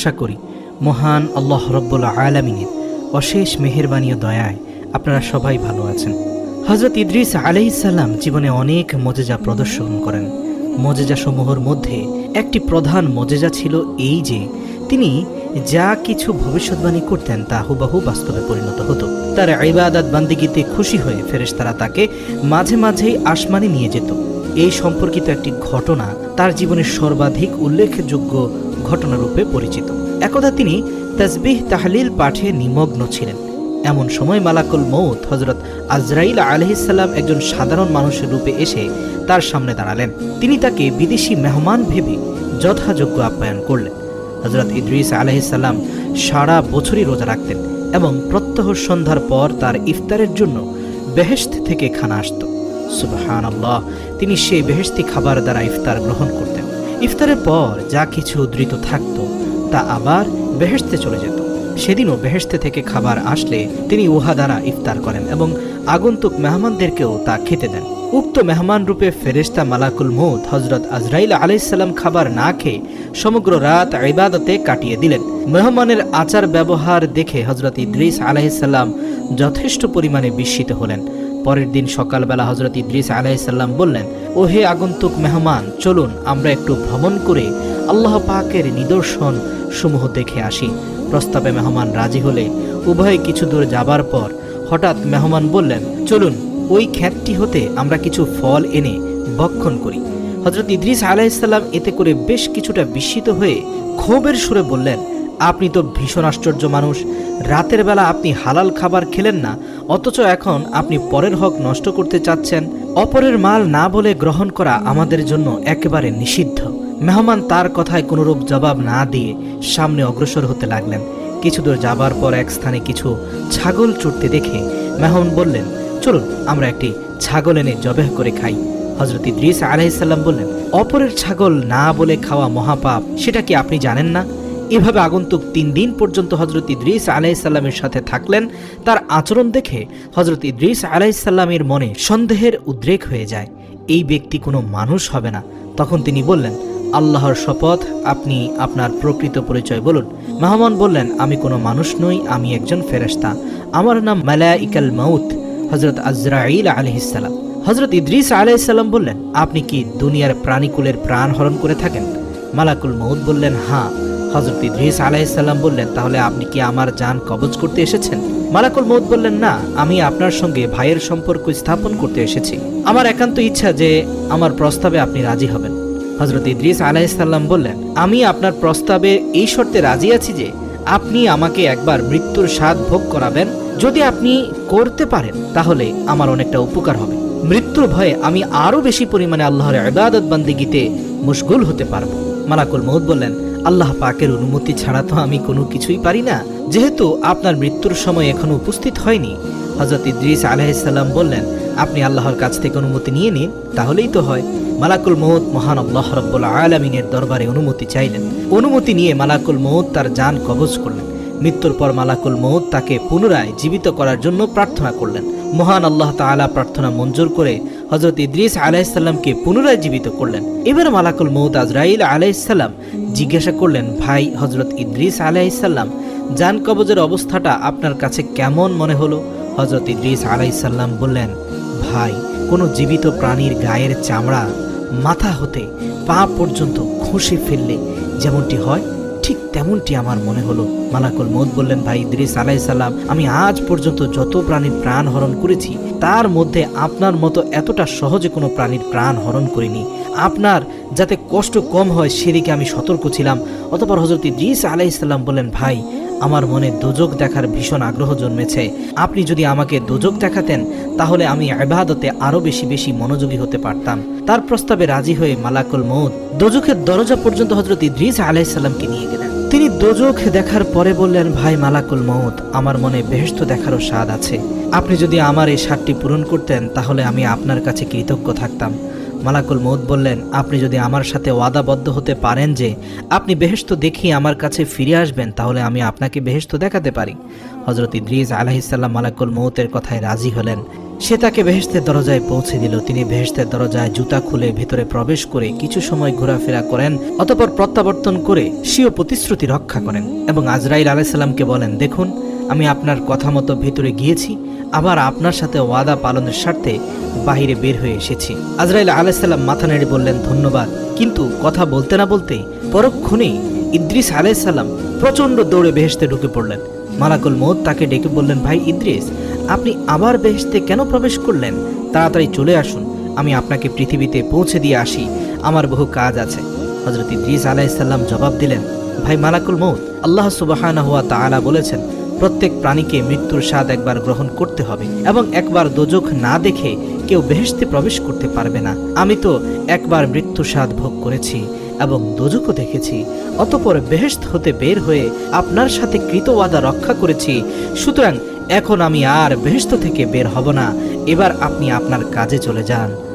আশা করি মহান আল্লাহ রব্বুল আলমিনের অশেষ মেহেরবানি ও দয়ায় আপনারা সবাই ভালো আছেন। হজরত ইদ্রিস আলাইসাল্লাম জীবনে অনেক মজেজা প্রদর্শন করেন। মজেজা সমূহের মধ্যে একটি প্রধান মজেজা ছিল এই যে, তিনি যা কিছু ভবিষ্যৎবাণী করতেন তা হুবাহু বাস্তবে পরিণত হতো। তার ইবাদাত বান্দিগিতে খুশি হয়ে ফেরেশতারা তাকে মাঝে মাঝেই আসমানে নিয়ে যেত। এই সম্পর্কিত একটি ঘটনা তার জীবনের সর্বাধিক উল্লেখযোগ্য ঘটনারূপে পরিচিত। একদা তিনি তাসবিহ তাহলিল পাঠে নিমগ্ন ছিলেন। এমন সময় মালাকুল মৌত হজরত আজরাইল আলহিসাল্লাম একজন সাধারণ মানুষের রূপে এসে তার সামনে দাঁড়ালেন। তিনি তাকে বিদেশি মেহমান ভেবে যথাযোগ্য আপ্যায়ন করলেন। হজরত ইদ্রিস আলহিসাল্লাম সারা বছরই রোজা রাখতেন এবং প্রত্যহ সন্ধ্যার পর তার ইফতারের জন্য বেহেস্ত থেকে খানা আসত। সুবহান আল্লাহ তিনি সেই বেহেস্তি খাবার দ্বারা ইফতার গ্রহণ করতেন। ইফতারের পর যা কিছু উদ্ধৃত থাকত, তা আবার বেহেস্তে চলে যেত। সেদিনও বেহেস্তে থেকে খাবার আসলে তিনি উহা দ্বারা ইফতার করেন এবং আগন্তুক মেহমানদেরকেও তা খেতে দেন। উক্ত মেহমান রূপে ফেরেশতা মালাকুল মৌত হজরত আজরাইল আলাইসাল্লাম খাবার না খেয়ে সমগ্র রাত ইবাদতে কাটিয়ে দিলেন। মেহমানের আচার ব্যবহার দেখে হজরত ইদ্রিস আলাইসাল্লাম যথেষ্ট পরিমাণে বিস্মিত হলেন। পরের দিন সকালবেলা হজরত ইদ্রিস আলাইসাল্লাম বললেন ও হে আগন্তুক মেহমান, চলুন, আমরা একটু ভ্রমণ করে আল্লাহ পাকের নিদর্শন সমূহ দেখে আসি। প্রস্তাবে মেহমান রাজি হলে উভয়ে কিছু দূর যাবার পর হঠাৎ মেহমান বললেন, চলুন, ওই খ্যাতটি হতে আমরা কিছু ফল এনে ভক্ষণ করি। হজরত ইদ্রিস আলাইসাল্লাম এতে করে বেশ কিছুটা বিস্মিত হয়ে ক্ষোভের সুরে বললেন, আপনি তো ভীষণ আশ্চর্য মানুষ, রাতের বেলা আপনি হালাল খাবার খেলেন না অথচ এখন আপনি পরের হক নষ্ট করতে চাচ্ছেন, অপরের মাল না বলে গ্রহণ করা আমাদের জন্য একেবারে নিষিদ্ধ। মেহমান তার কথায় কোনোরূপ জবাব না দিয়ে সামনে অগ্রসর হতে লাগলেন। কিছু দূর যাবার পর এক স্থানে কিছু ছাগল চড়তে দেখে মেহমান বললেন, চলুন, আমরা একটি ছাগল এনে জবেহ করে খাই। হজরত ইদ্রিস আলাইসাল্লাম বললেন, অপরের ছাগল না বলে খাওয়া মহাপাপ, সেটা কি আপনি জানেন না? এভাবে আগন্তুক তিন দিন পর্যন্ত হজরত ইদ্রিস আলাইসাল্লামের সাথে থাকলেন, তার আচরণ দেখে হজরত ইদ্রিস আলাইসাল্লামের মনে সন্দেহের উদ্রেক হয়ে যায়। এই ব্যক্তি কোনো মানুষ হবে না। তখন তিনি বললেন, আল্লাহর শপথ, আপনি আপনার প্রকৃত পরিচয় বলুন। মেহমান বললেন, আমি কোনো মানুষ নই, আমি একজন ফেরেশতা। আমার নাম মালাইকাল মাউত হজরত আজরাইল আলহিসাল্লাম হজরত ইদ্রিস আলাইসাল্লাম বললেন, আপনি কি দুনিয়ার প্রাণীকুলের প্রাণ হরণ করে থাকেন? মালাকুল মৌদ বললেন হ্যাঁ। হজরত ইদ্রিস আলাইসাল্লাম বললেন, তাহলে আপনি কি আমার যান কবজ করতে এসেছেন? মালাকুল মৌদ বললেন, না, আমি আপনার সঙ্গে ভাইয়ের সম্পর্ক স্থাপন করতে এসেছি। আমার একান্ত ইচ্ছা যে আমার প্রস্তাবে আপনি রাজি হবেন। হজরত ইদ্রিস আলাইসাল্লাম বললেন, আমি আপনার প্রস্তাবে এই শর্তে রাজি আছি যে আপনি আমাকে একবার মৃত্যুর স্বাদ ভোগ করাবেন। যদি আপনি করতে পারেন, তাহলে আমার অনেকটা উপকার হবে। মৃত্যুর ভয়ে আমি আরও বেশি পরিমাণে আল্লাহর ইবাদত বান্দিগিতে মুশগুল হতে পারব। মালাকুল মৌদ বললেন আল্লাহ পাকের অনুমতি ছাড়া তো আমি কোনো কিছুই পারি না। যেহেতু আপনার মৃত্যুর সময় এখনও উপস্থিত হয়নি। হজরত ইদ্রিস আলাহিসাল্লাম বললেন, আপনি আল্লাহর কাছ থেকে অনুমতি নিয়ে নিন, তাহলেই তো হয়। মালাকুল মৌত মহান আল্লাহ রব্বুল আলমিনের দরবারে অনুমতি চাইলেন। অনুমতি নিয়ে মালাকুল মৌত তার যান কবজ করলেন। মৃত্যুর পর মালাকুল মৌত তাকে পুনরায় জীবিত করার জন্য প্রার্থনা করলেন। মহান আল্লাহ তাআলা প্রার্থনা মঞ্জুর করে হজরত ইদ্রিস আলাইসাল্লামকে পুনরায় জীবিত করলেন। এবার মালাকুল মৌত আজরাইল আলাইসাল্লাম জিজ্ঞাসা করলেন, ভাই হজরত ইদ্রিস আলাইসাল্লাম যান কবজের অবস্থাটা আপনার কাছে কেমন মনে হলো? হজরত ইদ্রিস আলাইসাল্লাম বললেন, ভাই, কোনো জীবিত প্রাণীর গায়ের চামড়া মাথা হতে পা পর্যন্ত খসে ফেললে যেমনটি হয় ঠিক তেমনটি আমার মনে হলো। মালাকুল মত বললেন, ভাই ইদ্রিস আলাইসাল্লাম আমি আজ পর্যন্ত যত প্রাণীর প্রাণ হরণ করেছি তার মধ্যে আপনার মতো এতটা সহজে কোনো প্রাণীর প্রাণ হরণ করিনি। আপনার যাতে কষ্ট কম হয় সেদিকে আমি সতর্ক ছিলাম। অতপর হজরত ইদ্রিস আলাইসাল্লাম বলেন ভাই, আমার মনে দোজক দেখার ভীষণ আগ্রহ জন্মেছে। আপনি যদি আমাকে দোজক দেখাতেন, তাহলে আমি আবাদতে আরও বেশি বেশি মনোযোগী হতে পারতাম। তার প্রস্তাবে রাজি হয়ে মালাকুল মৌদ দোজখের দরজা পর্যন্ত হজরত ইদ্রিস আলাইসাল্লামকে নিয়ে গেলেন। তিনি দোজখ দেখার পরে বললেন, ভাই মালাকুল মৌত আমার মনে বেহেস্ত দেখারও স্বাদ আছে। আপনি যদি আমার এই স্বাদটি পূরণ করতেন, তাহলে আমি আপনার কাছে কৃতজ্ঞ থাকতাম। মালাকুল মৌদ বললেন, আপনি যদি আমার সাথে ওয়াদাবদ্ধ হতে পারেন যে, আপনি বেহেস্ত দেখিয়ে আমার কাছে ফিরে আসবেন, তাহলে আমি আপনাকে বেহেস্ত দেখাতে পারি। হজরত ইদ্রিস আলাহিসাল্লাম মালাকুল মৌতের কথায় রাজি হলেন। সে তাকে বেহেস্তের দরজায় পৌঁছে দিল। তিনি বেহেস্তের দরজায় জুতা খুলে ভেতরে প্রবেশ করে কিছু সময় ঘোরাফেরা করেন, অতপর প্রত্যাবর্তন করে স্বীয় প্রতিশ্রুতি রক্ষা করেন এবং আজরাইল আলাইসাল্লামকে বলেন, দেখুন, আমি আপনার কথা মতো ভেতরে গিয়েছি, আবার আপনার সাথে ওয়াদা পালনের স্বার্থে বাহিরে বের হয়ে এসেছি। আজরাইল আলাইসাল্লাম মাথা নেড়ে বললেন, ধন্যবাদ। কিন্তু কথা বলতে না বলতে পরক্ষণেই ইদ্রিস আলাইসাল্লাম প্রচণ্ড দৌড়ে বেহেস্তে ঢুকে পড়লেন। মালাকুল মৌত তাকে ডেকে বললেন, ভাই, ইদ্রিস আপনি আবার বেহেস্তে কেন প্রবেশ করলেন? তাড়াতাড়ি চলে আসুন। আমি আপনাকে পৃথিবীতে পৌঁছে দিয়ে আসি। আমার বহু কাজ আছে। হজরত ইদ্রিস আলাইসাল্লাম জবাব দিলেন, ভাই মালাকুল মৌত আল্লাহ সুবাহানা হুয়া তাআলা বলেছেন, প্রত্যেক প্রাণীকে মৃত্যুর স্বাদ একবার গ্রহণ করতে হবে এবং একবার দোজখ না দেখে কেউ বেহেশতে প্রবেশ করতে পারবে না। আমি তো একবার মৃত্যু স্বাদ ভোগ করেছি এবং দোজখও দেখেছি। অতপর বেহেশত হতে বের হয়ে আপনার সাথে কৃত ওয়াদা রক্ষা করেছি। সুতরাং এখন আমি আর ভেস্ত থেকে বের হব না। এবার আপনি আপনার কাজে চলে যান।